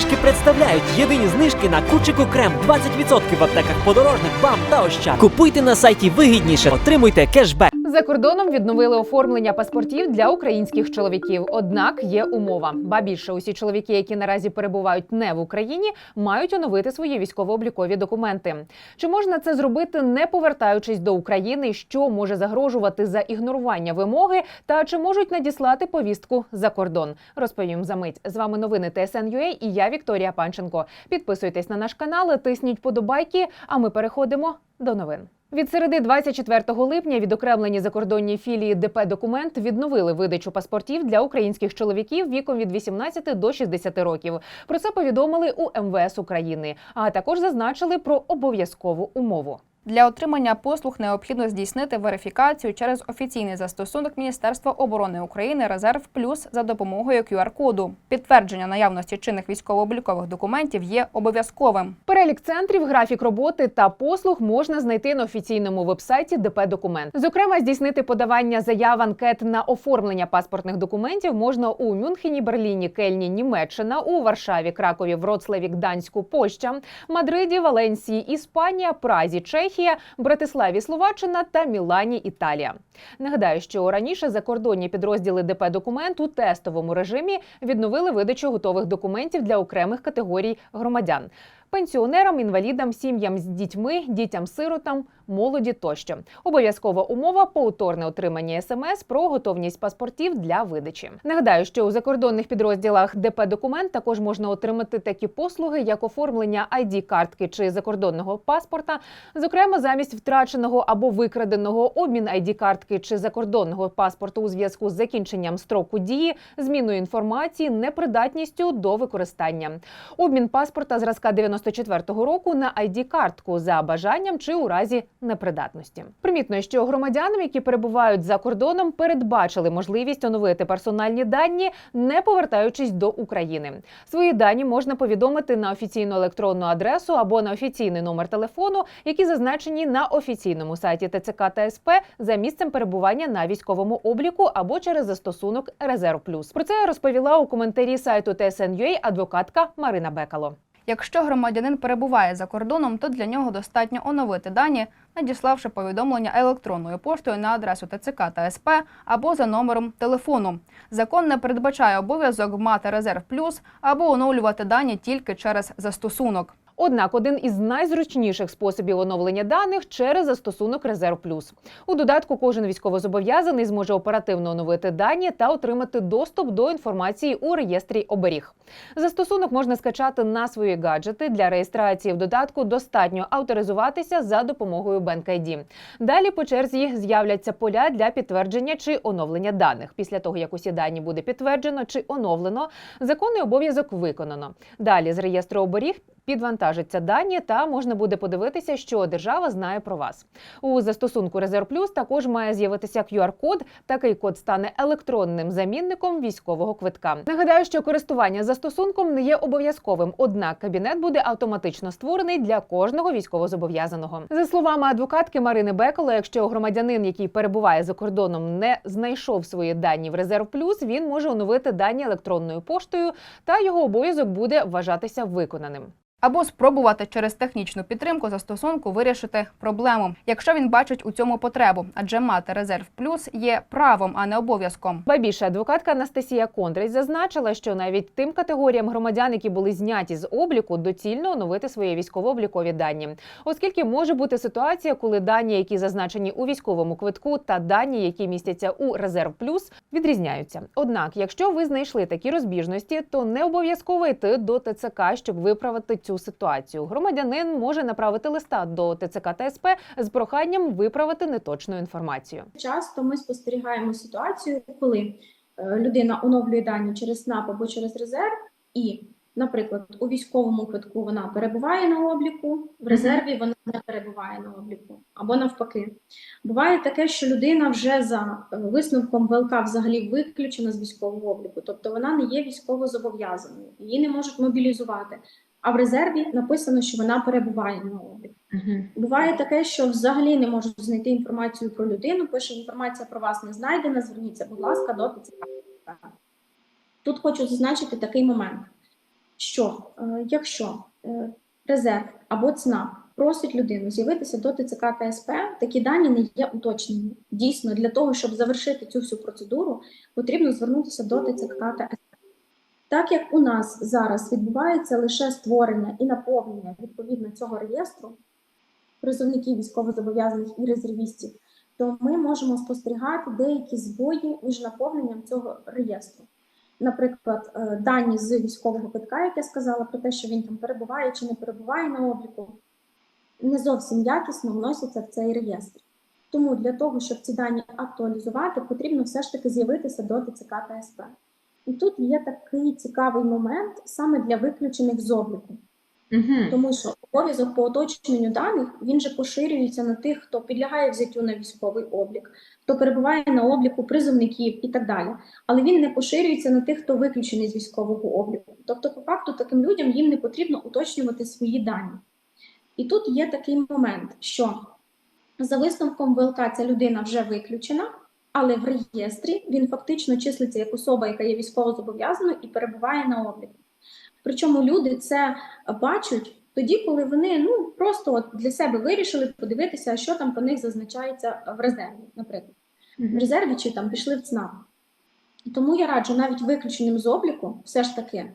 знижки представляють єдині знижки на кучику крем 20% в аптеках подорожник, бам та ощад. Купуйте на сайті вигідніше, отримуйте кешбек. За кордоном відновили оформлення паспортів для українських чоловіків. Однак є умова. Ба більше усі чоловіки, які наразі перебувають не в Україні, мають оновити свої військово-облікові документи. Чи можна це зробити, не повертаючись до України? Що може загрожувати за ігнорування вимоги? Та чи можуть надіслати повістку за кордон? Розповім за мить. З вами новини ТСН.UA і я Вікторія Панченко. Підписуйтесь на наш канал, тисніть подобайки. А ми переходимо до новин. Від середи 24 липня відокремлені закордонні філії ДП Документ відновили видачу паспортів для українських чоловіків віком від 18 до 60 років. Про це повідомили у МВС України, а також зазначили про обов'язкову умову. Для отримання послуг необхідно здійснити верифікацію через офіційний застосунок Міністерства оборони України Резерв Плюс за допомогою QR-коду. Підтвердження наявності чинних військово-облікових документів є обов'язковим. Перелік центрів, графік роботи та послуг можна знайти на офіційному вебсайті ДП Документ. Зокрема, здійснити подавання заяв анкет на оформлення паспортних документів можна у Мюнхені, Берліні, Кельні, Німеччина, у Варшаві, Кракові, Вроцлаві, Гданську, Польща, Мадриді, Валенсії, Іспанія, Празі, Чехія, Братиславі, Словаччина та Мілані, Італія. Нагадаю, що раніше закордонні підрозділи ДП Документ у тестовому режимі відновили видачу готових документів для окремих категорій громадян. Пенсіонерам, інвалідам, сім'ям з дітьми, дітям-сиротам, молоді тощо. Обов'язкова умова повторне отримання смс про готовність паспортів для видачі. Нагадаю, що у закордонних підрозділах ДП Документ також можна отримати такі послуги, як оформлення id картки чи закордонного паспорта, зокрема замість втраченого або викраденого обмін id картки чи закордонного паспорту у зв'язку з закінченням строку дії, зміною інформації, непридатністю до використання, обмін паспорта зразка 94-го року на id картку за бажанням чи у разі непридатності. Примітно, що громадянам, які перебувають за кордоном, передбачили можливість оновити персональні дані, не повертаючись до України. Свої дані можна повідомити на офіційну електронну адресу або на офіційний номер телефону, які зазначені на офіційному сайті ТЦК та СП за місцем перебування на військовому обліку або через застосунок Резерв Плюс. Про це розповіла у коментарі сайту TSN.ua адвокатка Марина Бекало. Якщо громадянин перебуває за кордоном, то для нього достатньо оновити дані, надіславши повідомлення електронною поштою на адресу ТЦК та СП або за номером телефону. Закон не передбачає обов'язок мати резерв плюс або оновлювати дані тільки через застосунок. Однак один із найзручніших способів оновлення даних через застосунок Резерв Плюс. У додатку кожен військовозобов'язаний зможе оперативно оновити дані та отримати доступ до інформації у реєстрі оберіг. Застосунок можна скачати на свої гаджети. Для реєстрації в додатку достатньо авторизуватися за допомогою BankID. Далі по черзі з'являться поля для підтвердження чи оновлення даних. Після того, як усі дані буде підтверджено чи оновлено, законний обов'язок виконано. Далі з реєстру оберіг підвантажаться дані, та можна буде подивитися, що держава знає про вас. У застосунку Резерв Плюс також має з'явитися QR-код. Такий код стане електронним замінником військового квитка. Нагадаю, що користування застосунком не є обов'язковим, однак кабінет буде автоматично створений для кожного військовозобов'язаного. За словами адвокатки Марини Беколо, якщо громадянин, який перебуває за кордоном, не знайшов свої дані в Резерв Плюс, він може оновити дані електронною поштою, та його обов'язок буде вважатися виконаним. Або спробувати через технічну підтримку застосунку вирішити проблему, якщо він бачить у цьому потребу, адже мати резерв плюс є правом, а не обов'язком. Ба більше адвокатка Анастасія Кондрась зазначила, що навіть тим категоріям громадян, які були зняті з обліку, доцільно оновити свої військово-облікові дані, оскільки може бути ситуація, коли дані, які зазначені у військовому квитку, та дані, які містяться у резерв плюс, відрізняються. Однак, якщо ви знайшли такі розбіжності, то не обов'язково йти до ТЦК, щоб виправити цю ситуацію. Громадянин може направити листа до ТЦК та СП з проханням виправити неточну інформацію. Часто ми спостерігаємо ситуацію, коли е, людина оновлює дані через СНАП або через резерв, і, наприклад, у військовому квитку вона перебуває на обліку, в резерві вона не перебуває на обліку, або навпаки. Буває таке, що людина вже за е, висновком ВЛК взагалі виключена з військового обліку, тобто вона не є військово зобов'язаною, її не можуть мобілізувати. А в резерві написано, що вона перебуває на обліку. Буває таке, що взагалі не можуть знайти інформацію про людину. Пише інформація про вас не знайдена. Зверніться, будь ласка, до ТЦК. Тут хочу зазначити такий момент, що е, якщо е, резерв або ЦНАП просить людину з'явитися до ТЦК та СП, такі дані не є уточнені. Дійсно, для того, щоб завершити цю всю процедуру, потрібно звернутися до ТЦК та СП. Так як у нас зараз відбувається лише створення і наповнення відповідно цього реєстру призовників військовозобов'язаних і резервістів, то ми можемо спостерігати деякі збої між наповненням цього реєстру. Наприклад, е, дані з військового квитка, як я сказала, про те, що він там перебуває чи не перебуває на обліку, не зовсім якісно вносяться в цей реєстр. Тому для того, щоб ці дані актуалізувати, потрібно все ж таки з'явитися до ТЦК та СП. І тут є такий цікавий момент саме для виключених з обліку. Тому що обов'язок по уточненню даних він же поширюється на тих, хто підлягає взяттю на військовий облік, хто перебуває на обліку призовників і так далі. Але він не поширюється на тих, хто виключений з військового обліку. Тобто, по факту, таким людям їм не потрібно уточнювати свої дані. І тут є такий момент, що за висновком ВЛК ця людина вже виключена, але в реєстрі він фактично числиться як особа, яка є військовозобов'язаною і перебуває на обліку. Причому люди це бачать тоді, коли вони ну просто от для себе вирішили подивитися, що там про них зазначається в резерві, наприклад, в резерві чи там пішли в ЦНАП. Тому я раджу навіть виключеним з обліку все ж таки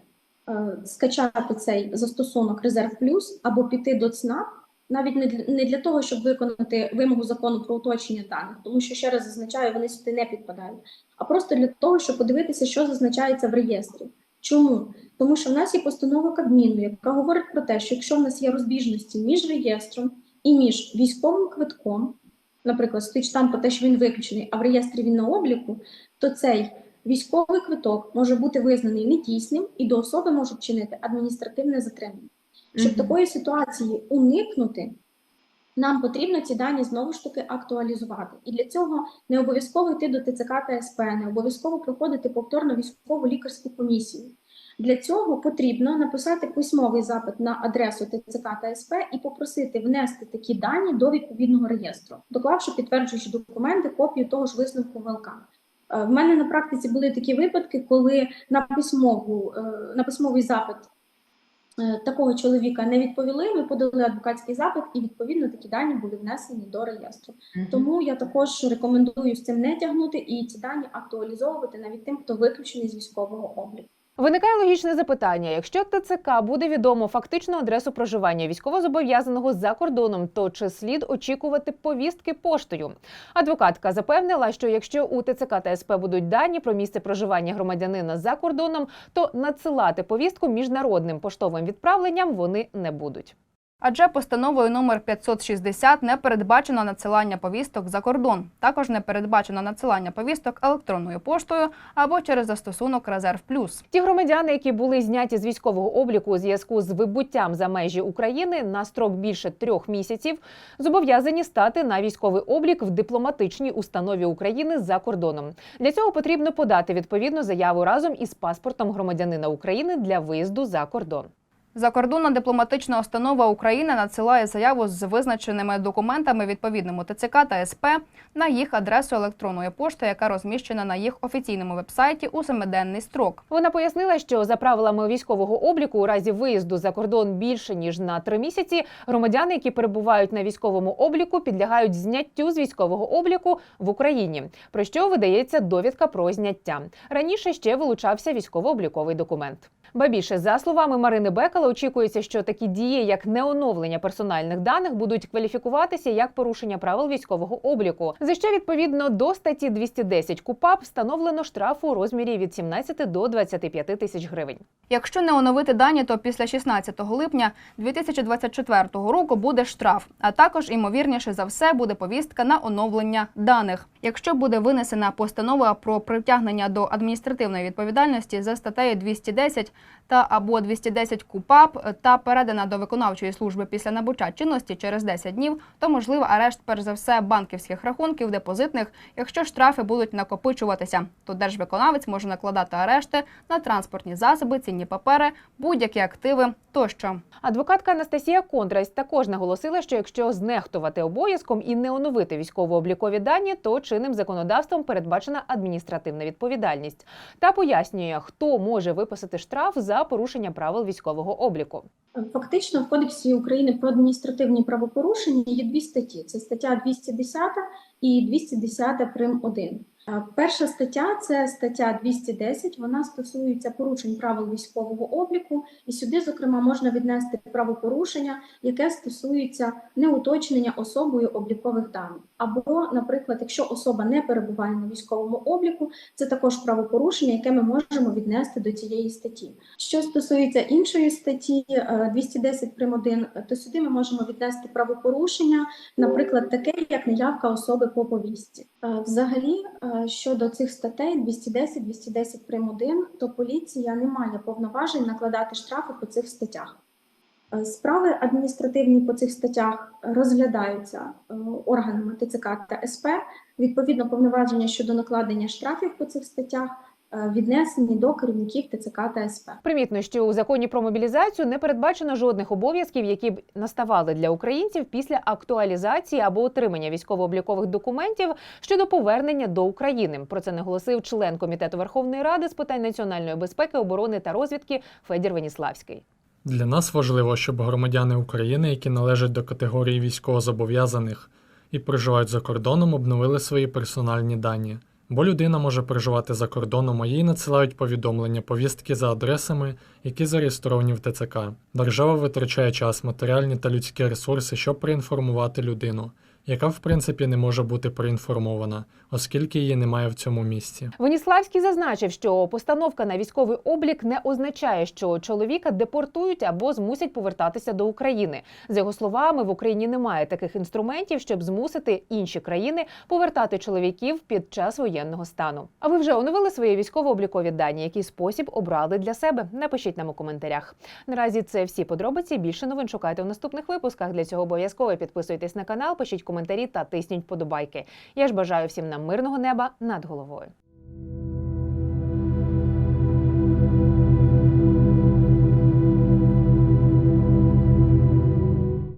е, скачати цей застосунок Резерв Плюс або піти до ЦНАП, навіть не для, не для того, щоб виконати вимогу закону про уточнення даних, тому що ще раз зазначаю, вони сюди не підпадають, а просто для того, щоб подивитися, що зазначається в реєстрі. Чому? Тому що в нас є постанова Кабміну, яка говорить про те, що якщо в нас є розбіжності між реєстром і між військовим квитком, наприклад, стоїть там про те, що він виключений, а в реєстрі він на обліку, то цей військовий квиток може бути визнаний недійсним і до особи можуть чинити адміністративне затримання. Щоб Мгм. такої ситуації уникнути, нам потрібно ці дані знову ж таки актуалізувати. І для цього не обов'язково йти до ТЦК та СП, не обов'язково проходити повторно військову лікарську комісію. Для цього потрібно написати письмовий запит на адресу ТЦК та СП і попросити внести такі дані до відповідного реєстру, доклавши підтверджуючі документи, копію того ж висновку ВЛК. Е, В мене на практиці були такі випадки, коли на письмову е, на письмовий запит такого чоловіка не відповіли. Ми подали адвокатський запит, і відповідно такі дані були внесені до реєстру. Тому я також рекомендую з цим не тягнути і ці дані актуалізовувати навіть тим, хто виключений з військового обліку. Виникає логічне запитання: якщо ТЦК буде відомо фактичну адресу проживання військовозобов'язаного за кордоном, то чи слід очікувати повістки поштою? Адвокатка запевнила, що якщо у ТЦК та СП будуть дані про місце проживання громадянина за кордоном, то надсилати повістку міжнародним поштовим відправленням вони не будуть. Адже постановою номер 560 не передбачено надсилання повісток за кордон. Також не передбачено надсилання повісток електронною поштою або через застосунок Резерв Плюс. Ті громадяни, які були зняті з військового обліку у зв'язку з вибуттям за межі України на строк більше трьох місяців, зобов'язані стати на військовий облік в дипломатичній установі України за кордоном. Для цього потрібно подати відповідну заяву разом із паспортом громадянина України для виїзду за кордон. Закордонна дипломатична установа України надсилає заяву з визначеними документами відповідному ТЦК та СП на їх адресу електронної пошти, яка розміщена на їх офіційному вебсайті у семиденний строк. Вона пояснила, що за правилами військового обліку у разі виїзду за кордон більше ніж на три місяці громадяни, які перебувають на військовому обліку, підлягають зняттю з військового обліку в Україні, про що видається довідка про зняття. Раніше ще вилучався військово-обліковий документ. Ба більше, за словами Марини Бекала, очікується, що такі дії, як неоновлення персональних даних, будуть кваліфікуватися як порушення правил військового обліку. За що відповідно до статті 210 КУПАП встановлено штраф у розмірі від 17 до 25 тисяч гривень. Якщо не оновити дані, то після 16 липня 2024 року буде штраф, а також ймовірніше за все буде повістка на оновлення даних. Якщо буде винесена постанова про притягнення до адміністративної відповідальності за статтею 210 та або 210 КУПАП та передана до виконавчої служби після набуття чинності через 10 днів, то можливо арешт перш за все банківських рахунків депозитних, якщо штрафи будуть накопичуватися, то держвиконавець може накладати арешти на транспортні засоби, цінні папери, будь-які активи тощо. Адвокатка Анастасія Кондрась також наголосила, що якщо знехтувати обов'язком і не оновити військово-облікові дані, то чинним законодавством передбачена адміністративна відповідальність та пояснює, хто може виписати штраф за порушення правил військового обліку. Фактично, в Кодексі України про адміністративні правопорушення є дві статті: це стаття 210 і 210 прим. 1. Е, Перша стаття це стаття 210. Вона стосується порушень правил військового обліку, і сюди, зокрема, можна віднести правопорушення, яке стосується неуточнення особою облікових даних. Або, наприклад, якщо особа не перебуває на військовому обліку, це також правопорушення, яке ми можемо віднести до цієї статті. Що стосується іншої статті е, 210 прим. 1, то сюди ми можемо віднести правопорушення, наприклад, таке як неявка особи по повістці. Е, Взагалі, е, щодо цих статей 210, 210 прим. 1, то поліція не має повноважень накладати штрафи по цих статтях. Е, Справи адміністративні по цих статтях розглядаються е, органами ТЦК та СП. Відповідно, повноваження щодо накладення штрафів по цих статтях е, віднесені до керівників ТЦК та СП. Примітно, що у законі про мобілізацію не передбачено жодних обов'язків, які б наставали для українців після актуалізації або отримання військово-облікових документів щодо повернення до України. Про це наголосив член комітету Верховної Ради з питань національної безпеки, оборони та розвідки Федір Веніславський. Для нас важливо, щоб громадяни України, які належать до категорії військовозобов'язаних і проживають за кордоном, обновили свої персональні дані. Бо людина може проживати за кордоном, а їй надсилають повідомлення, повістки за адресами, які зареєстровані в ТЦК. Держава витрачає час, матеріальні та людські ресурси, щоб проінформувати людину, яка в принципі не може бути проінформована, оскільки її немає в цьому місці. Веніславський зазначив, що постановка на військовий облік не означає, що чоловіка депортують або змусять повертатися до України. За його словами, в Україні немає таких інструментів, щоб змусити інші країни повертати чоловіків під час воєнного стану. А ви вже оновили свої військово-облікові дані? Який спосіб обрали для себе? Напишіть нам у коментарях. Наразі це всі подробиці. Більше новин шукайте у наступних випусках. Для цього обов'язково підписуйтесь на канал, пишіть коментарі та тисніть подобайки. Я ж бажаю всім нам мирного неба над головою.